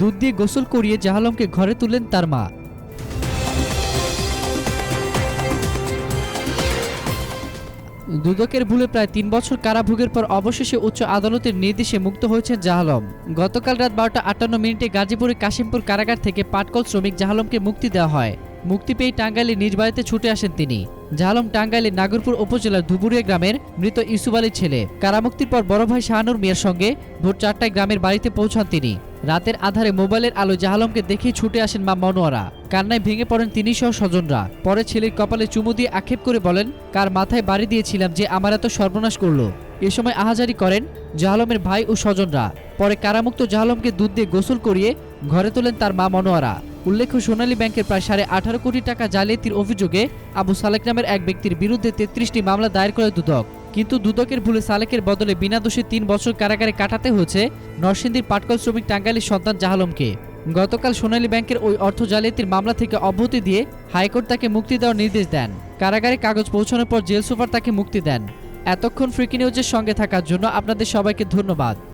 দুধ দিয়ে গোসল করিয়ে জাহালমকে ঘরে তুললেন তার মা। দুদকের ভুলে প্রায় তিন বছর কারাভোগের পর অবশেষে উচ্চ আদালতের নির্দেশে মুক্ত হয়েছেন জাহালম। গতকাল রাত বারোটা আটান্ন মিনিটে গাজীপুরের কাশিমপুর কারাগার থেকে পাটকল শ্রমিক জাহালমকে মুক্তি দেওয়া হয়। মুক্তি পেয়ে টাঙ্গাইলে নিজ বাড়িতে ছুটে আসেন তিনি। জাহালম টাঙ্গাইলে নাগরপুর উপজেলার ধুবুরিয়া গ্রামের মৃত ইউসুফ আলীর ছেলে। কারামুক্তির পর বড় ভাই শাহানুর মিয়ার সঙ্গে ভোর চারটায় গ্রামের বাড়িতে পৌঁছান তিনি। রাতের আধারে মোবাইলের আলো জাহালমকে দেখে ছুটে আসেন মা মনোয়ারা। কান্নায় ভেঙে পড়েন তিনি সহ স্বজনরা। পরে ছেলের কপালে চুমু দিয়ে আক্ষেপ করে বলেন, কার মাথায় বাড়ি দিয়েছিলাম যে আমার এত সর্বনাশ করল? এ সময় আহাজারি করেন জাহালমের ভাই ও স্বজনরা। পরে কারামুক্ত জাহালমকে দুধ দিয়ে গোসল করিয়ে ঘরে তোলেন তার মা মনোয়ারা। উল্লেখ্য, সোনালী ব্যাংকের প্রায় সাড়ে আঠারো কোটি টাকা জালিয়াতির অভিযোগে আবু সালেক নামের এক ব্যক্তির বিরুদ্ধে তেত্রিশটি মামলা দায়ের করে দুদক। কিন্তু দুদকের ভুলে সালেকের বদলে বিনা দোষে তিন বছর কারাগারে কাটাতে হয়েছে নরসিংদীর পাটকল শ্রমিক টাঙ্গাইলের সন্তান জাহালমকে। গতকাল সোনালী ব্যাংকের ওই অর্থ জালিয়াতির মামলা থেকে অব্যাহতি দিয়ে হাইকোর্ট তাকে মুক্তি দেওয়ার নির্দেশ দেন। কারাগারে কাগজ পৌঁছানোর পর জেল সুপার তাকে মুক্তি দেন। এতক্ষণ ফ্রিকি নিউজের সঙ্গে থাকার জন্য আপনাদের সবাইকে ধন্যবাদ।